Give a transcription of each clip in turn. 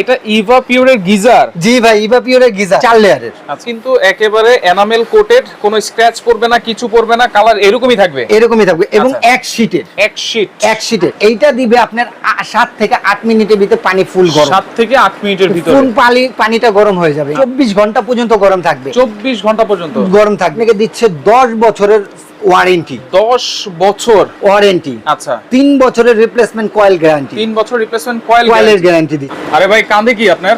এটা ইভা পিওরের গিজার। জি ভাই ইভা পিওরের গিজার চার লেয়ারের। আচ্ছা। কিন্তু একেবারে এনামেল কোটেড কোনো স্ক্র্যাচ পড়বে না কিছু পড়বে না কালার এরকমই থাকবে? এরকমই থাকবে এবং আচ্ছা। এক শীটের এক শীট এক শীটের এইটা দিবে আপনার সাত থেকে আট মিনিটের ভিতরে পানি ফুল গরম। সাত থেকে আট মিনিটের ভিতরে। ফুল পানি পানিটা গরম হয়ে যাবে। চব্বিশ ঘণ্টা পর্যন্ত গরম থাকবে। চব্বিশ ঘণ্টা পর্যন্ত। গরম থাকবে। দিচ্ছে দশ বছরের ওয়ারেন্টি। দশ বছর। ওয়ারেন্টি। আচ্ছা। তিন বছরের রিপ্লেসমেন্ট কয়েল গ্যারান্টি তিন বছর রিপ্লেসমেন্ট কয়েল কয়েলের গ্যারান্টি আরে ভাই কান্দে কি আপনার?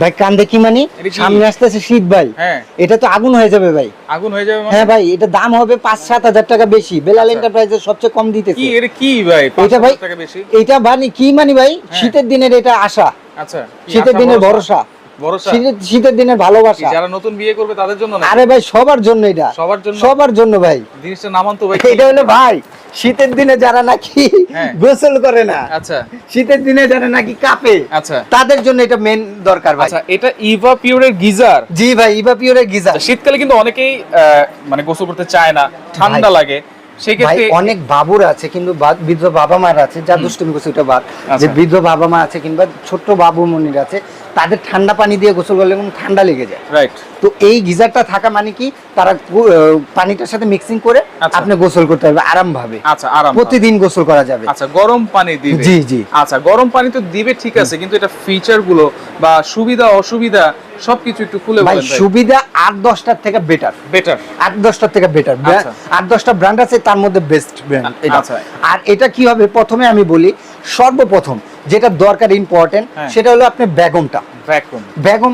ভাই কান্দে কি মানে? সামনে আসতেছে শীত ভাই। হ্যাঁ। এটা তো আগুন হয়ে যাবে ভাই। আগুন হয়ে যাবে মানে? হ্যাঁ ভাই এটা দাম হবে পাঁচ সাত হাজার টাকা বেশি। বেলাল আচ্ছা। এন্টারপ্রাইজের সবচেয়ে কম দিতেছে। কি এর কি ভাই এটা ভাই টাকা বেশি? এটা মানে কি মানে ভাই? হ্যাঁ। শীতের দিনের এটা আশা। আচ্ছা শীতের দিনের ভরসা। শীতের দিনের ভালোবাসা। যারা নতুন বিয়ে করবে তাদের জন্য আরে ভাই সবার জন্য এটা। সবার জন্য? সবার জন্য ভাই। জিনিসটা নামান তো ভাই এটা হলো ভাই শীতের দিনে যারা নাকি হ্যাঁ। গোসল করে না আচ্ছা। শীতের দিনে যারা নাকি কাঁপে আচ্ছা। তাদের জন্য এটা মেন দরকার ভাই। আচ্ছা এটা ইভা পিওরের গিজার। জি ভাই ইভা পিওরের গিজার। শীতকালে কিন্তু অনেকেই আহ, মানে গোসল করতে চায় না ঠান্ডা লাগে। অনেক বাবুর আছে কিন্তু বৃদ্ধ বাবা মার আছে যা দুষ্টুমি করছে ওটা বাদ। আচ্ছা। যে বৃদ্ধ বাবা মা আছে কিংবা ছোট্ট বাবু মনির আছে তাদের ঠান্ডা পানি দিয়ে গোসল করলে এবং ঠান্ডা লেগে যায়। রাইট তো এই গিজারটা থাকা মানে কি তারা পানিটার সাথে মিক্সিং করে আচ্ছা। আপনি গোসল করতে পারবে আরাম ভাবে আচ্ছা আরাম প্রতিদিন গোসল করা যাবে। আচ্ছা গরম পানি দিবে। জি, জি। আচ্ছা গরম পানি তো দিবে ঠিক আছে কিন্তু এটা ফিচারগুলো বা সুবিধা অসুবিধা সবকিছু একটু খুলে ভাই সুবিধা আট দশটার থেকে বেটার বেটার আট দশটার থেকে বেটার আচ্ছা। আট দশটা ব্র্যান্ড আছে তার মধ্যে বেস্ট ব্র্যান্ড এটা। আচ্ছা। আর এটা কি হবে? প্রথমে আমি বলি সর্বপ্রথম যেটা দরকার ইম্পর্টেন্ট হ্যাঁ। সেটা হলো আপনি বেগমটা। ভ্যাকুম বেগম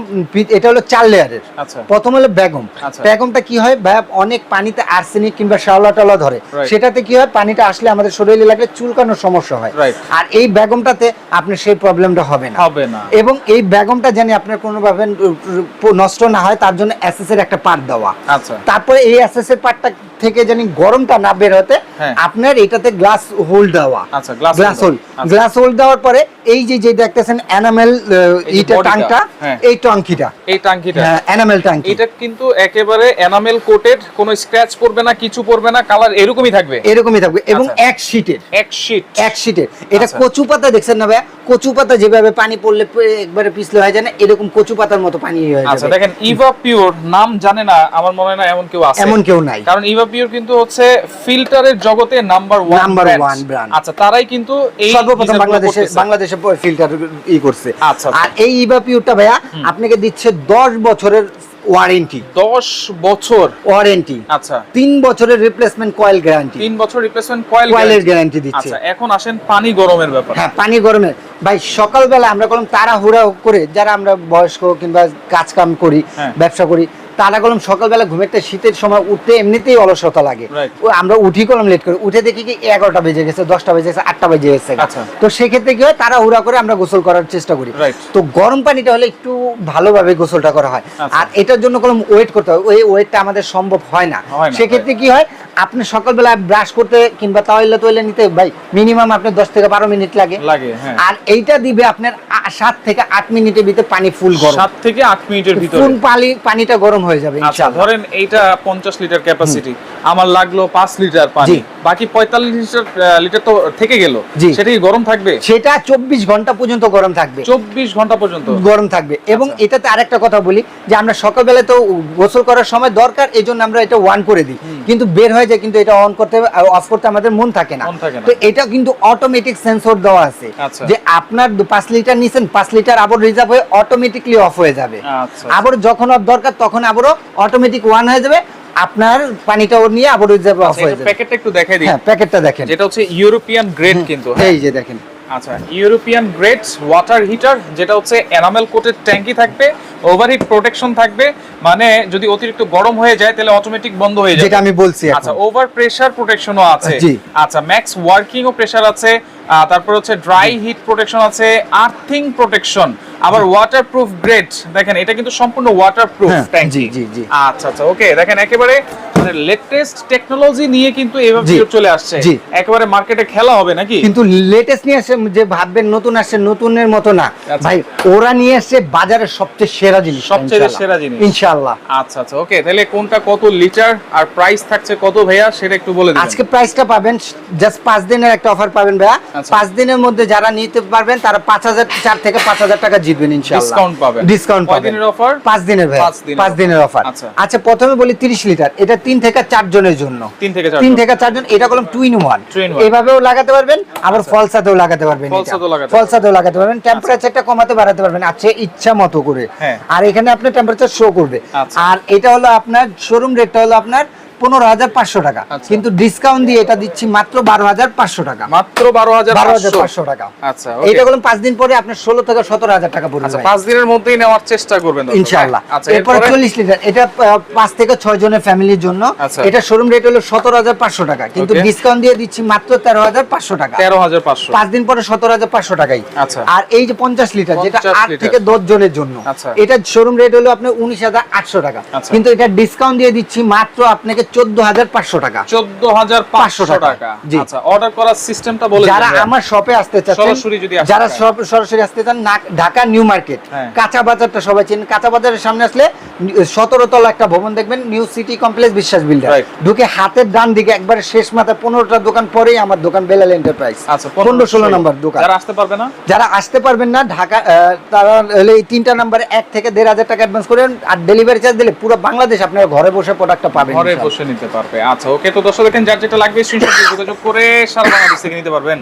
এটা হলো চার লেয়ারের। আচ্ছা। প্রথম হলো বেগম আচ্ছা। কি হয় অনেক পানিতে আর্সেনিক কিংবা শ্যাওলা টলা ধরে। সেটাতে কি হয় পানিটা আসলে আমাদের শরীরে লাগলে চুলকানোর সমস্যা হয়। আর এই বেগমটাতে আপনার সেই প্রবলেমটা হবে না। হবে না। এবং এই বেগমটা জানি আপনার কোনোভাবে নষ্ট না হয় তার জন্য এর একটা পার্ট দেওয়া। আচ্ছা। তারপরে এই এসএস পার্টটা থেকে জানি গরমটা না বের হতে হ্যাঁ। আপনার এটাতে গ্লাস হোল্ড দেওয়া। আচ্ছা, গ্লাস আচ্ছা। গ্লাস হোল্ড দেওয়ার পরে এই যে যে দেখতেছেন এনামেল এই যে ইটা bodyটা, টাংটা হ্যাঁ। এই টঙ্কিটা এই টাঙ্কিটা হ্যাঁ এনামেল টাঙ্কি এটা কিন্তু একেবারে এনামেল কোটেড কোনো স্ক্র্যাচ পড়বে না কিছু পড়বে না কালার এরকমই থাকবে। এরকমই থাকবে এবং আচ্ছা। এক শীটের এক শীট এক শীটের এটা আচ্ছা। কচু পাতা দেখছেন না ভাইয়া? কচু পাতা যেভাবে পানি পড়লে একবারে পিছলে হয়ে যায় না এরকম কচু পাতার মতো পানি হয়ে যায় আচ্ছা দেখেন ইভা পিওর নাম জানে না আমার মনে হয় না এমন কেউ আছে। এমন কেউ নাই। কারণ ইভা পিওর কিন্তু হচ্ছে ফিল্টারের জগতে number one Number one brand। আচ্ছা তারাই কিন্তু এই সর্বপ্রথম বাংলাদেশে বাংলাদেশে ফিল্টার ই করছে। আচ্ছা, আর এই পিউরটা ভাইয়া আপনাকে দিচ্ছে দশ বছরের ওয়ারেন্টি দশ বছর। ওয়ারেন্টি আচ্ছা। তিন বছরের রিপ্লেসমেন্ট কয়েল গ্যারান্টি তিন বছর রিপ্লেসমেন্ট কয়েল কয়েলের গ্যারান্টি দিচ্ছে। আচ্ছা এখন আসেন পানি গরমের ব্যাপার। হ্যাঁ পানি গরমে ভাই সকালবেলা আমরা কলম তাড়াহুড়া করে যারা আমরা বয়স্ক কিংবা কাজ কাম করি হ্যাঁ। ব্যবসা করি তারা কলম সকালবেলা ঘুমেতে শীতের সময় উঠতে এমনিতেই অলসতা লাগে। আমরা উঠি কলম লেট করে উঠে দেখি কি এগারোটা বেজে গেছে দশটা বেজে গেছে আটটা বেজে গেছে। আচ্ছা। তো সেক্ষেত্রে কি হয় তারা তাড়াহুড়া করে আমরা গোসল করার চেষ্টা করি। তো গরম পানিটা হলে একটু ভালোভাবে গোসলটা করা হয়। আচ্ছা। আর এটার জন্য কলম ওয়েট করতে হয় ওই ওয়েটটা আমাদের সম্ভব হয় না, সেক্ষেত্রে কি হয় আপনি সকালবেলা ব্রাশ করতে কিংবা তাওয়াইলা তৈলে নিতে ভাই মিনিমাম আপনার দশ থেকে বারো মিনিট লাগে। লাগে হ্যাঁ। আর এইটা দিবে আপনার সাত থেকে আট মিনিটের ভিতরে পানি ফুল গরম। সাত থেকে আট মিনিটের ভিতরে। ফুল পানি পানিটা গরম হয়ে যাবে আচ্ছা ধরেন এইটা পঞ্চাশ লিটার ক্যাপাসিটি আমার লাগল পাঁচ লিটার পানি। বাকি পঁয়তাল্লিশ লিটার লিটার তো থেকে গেল। সেটা গরম থাকবে? সেটা চব্বিশ ঘণ্টা পর্যন্ত গরম থাকবে। চব্বিশ ঘণ্টা পর্যন্ত? গরম থাকবে। এবং আচ্ছা। এটাতে আরেকটা কথা বলি যে আমরা সকালবেলা তো গোসল করার সময় দরকার এই জন্য আমরা এটা ওয়ান করে দিই। কিন্তু বের হয়ে যায় কিন্তু এটা অন করতে অফ করতে আমাদের মন থাকে না। মন থাকে না। তো এটা কিন্তু অটোমেটিক সেন্সর দেওয়া আছে। আচ্ছা। যে আপনার পাঁচ লিটার নিছেন পাঁচ লিটার আবার রিজার্ভ হয়ে অটোমেটিকলি অফ হয়ে যাবে। আচ্ছা আবার যখন অফ দরকার তখন আবারও অটোমেটিক ওয়ান হয়ে যাবে। আপনার পানিটা ওর নিয়ে আবার রিজার্ভ অফ হয়ে যাবে। প্যাকেটটা একটু দেখাই দিই। হ্যাঁ প্যাকেটটা দেখেন। যেটা হচ্ছে ইউরোপিয়ান গ্রেড কিন্তু হ্যাঁ? এই যে দেখেন। আচ্ছা ইউরোপিয়ান গ্রেড ওয়াটার হিটার যেটা হচ্ছে এনামেল কোটের ট্যাঙ্কি থাকবে ওভারহিট প্রোটেকশন থাকবে মানে যদি অতিরিক্ত গরম হয়ে যায় তাহলে অটোমেটিক বন্ধ হয়ে যাবে। যেটা আমি বলছি আচ্ছা ওভার প্রেসার প্রোটেকশনও আছে। জি। আচ্ছা ম্যাক্স ওয়ার্কিং ও প্রেসার আছে তারপর হচ্ছে ড্রাই হিট প্রোটেকশন আছে আর্থিং প্রোটেকশন আবার ওয়াটার প্রুফ গ্রেড দেখেন এটা কিন্তু সম্পূর্ণ ওয়াটারপ্রুফ প্রুফ ট্যাঙ্কি জি, জি, জি। আচ্ছা আচ্ছা ওকে দেখেন একেবারে মানে লেটেস্ট টেকনোলজি নিয়ে কিন্তু এভাবে জি, চলে আসছে। একেবারে মার্কেটে খেলা হবে নাকি? কিন্তু লেটেস্ট নিয়ে আসছে যে ভাববেন নতুন আসছে নতুনের মতো না। আচ্ছা। ভাই ওরা নিয়ে আসছে বাজারের সবচেয়ে সেরা জিনিস সবচেয়ে সেরা জিনিস। ইনশাআল্লাহ আচ্ছা আচ্ছা ওকে তাহলে কোনটা কত লিটার আর প্রাইস থাকছে কত ভাইয়া সেটা একটু বলে দিবেন। আজকে প্রাইসটা পাবেন জাস্ট পাঁচ দিনের একটা অফার পাবেন ভাইয়া। আচ্ছা। পাঁচ দিনের মধ্যে যারা নিতে পারবেন তারা পাঁচ হাজার চার থেকে পাঁচ হাজার টাকা জিতবেন ইনশাআল্লাহ ডিসকাউন্ট পাবেন। ডিসকাউন্ট পাবেন। দিনের অফার পাঁচ দিনের ভাই পাঁচ দিনের অফার আচ্ছা। আচ্ছা প্রথমে বলি তিরিশ লিটার এটা তিন থেকে চার জনের জন্য। তিন থেকে তিন চারজন এটা করলাম টু ইন ওয়ান এভাবেও লাগাতে পারবেন আবার ফলসাতেও লাগাতে পারবেন ফলসাতেও লাগাতে পারবেন। টেম্পারেচারটা কমাতে বাড়াতে পারবেন। আছে ইচ্ছা মতো করে। হ্যাঁ। আর এখানে আপনার টেম্পারেচার শো করবে। আচ্ছা। আর এটা হলো আপনার শোরুম রেটটা হলো আপনার পনেরো হাজার পাঁচশো টাকা। আচ্ছা। কিন্তু ডিসকাউন্ট দিয়ে এটা দিচ্ছি মাত্র বারো হাজার পাঁচশো টাকা। মাত্র বারো হাজার বারো হাজার পাঁচশো টাকা। আচ্ছা ওকে। করলাম পাঁচ দিন পরে আপনার ষোলো থেকে সতেরো হাজার টাকা পড়বে আচ্ছা পাঁচ দিনের মধ্যেই নেওয়ার চেষ্টা করবেন দর্শক। ইনশাআল্লাহ। আচ্ছা এরপরে? চল্লিশ লিটার। এটা পাঁচ থেকে ছয় জনের ফ্যামিলির জন্য। এটা শোরুম রেট হলো সতেরো হাজার পাঁচশো টাকা। কিন্তু ডিসকাউন্ট দিয়ে দিচ্ছি মাত্র তেরো হাজার পাঁচশো টাকা। তেরো হাজার পাঁচশো। পাঁচ দিন পরে সতেরো হাজার পাঁচশো টাকাই। আচ্ছা। আর এই যে পঞ্চাশ লিটার যেটা আট থেকে দশ জনের জন্য। এটা শোরুম রেট হলো আপনার উনিশ হাজার আটশো টাকা। কিন্তু এটা ডিসকাউন্ট দিয়ে দিচ্ছি মাত্র আপনাকে চোদ্দ হাজার পাঁচশো টাকা। চোদ্দ হাজার পাঁচশো টাকা। টাকা। আচ্ছা অর্ডার করার সিস্টেমটা বলে যারা আমার শপে আসতে চাচ্ছেন সরাসরি যদি যারা সরাসরি আসতে চান ঢাকা নিউ মার্কেট। হ্যাঁ। কাঁচা বাজারটা সবাই চেনেন। কাঁচা বাজারের সামনে আসলে সতেরো তলা একটা ভবন দেখবেন new city complex Biswas builder ঢুকে হাতের ডান দিকে একবারে শেষ মাথায় পনেরোটা দোকান পরেই আমার দোকান বেলাল এন্টারপ্রাইজ আচ্ছা পনেরো ষোলো নম্বর দোকান। যারা আসতে পারবে না? যারা আসতে পারবেন না ঢাকা তারা হলে এই তিনটা নাম্বারে এক থেকে দেড় হাজার টাকা অ্যাডভান্স করেন আর ডেলিভারি চার্জ দিলে পুরো বাংলাদেশ আপনারা ঘরে বসে প্রোডাক্টটা পাবেন ঘরে ইনশাআল্লাহ। বসে নিতে পারবে। আচ্ছা ওকে, তো দর্শক দেখেন, যার যেটা লাগবে স্ক্রিনশট যোগাযোগ করে সারা বাংলাদেশ থেকে নিতে পারবেন।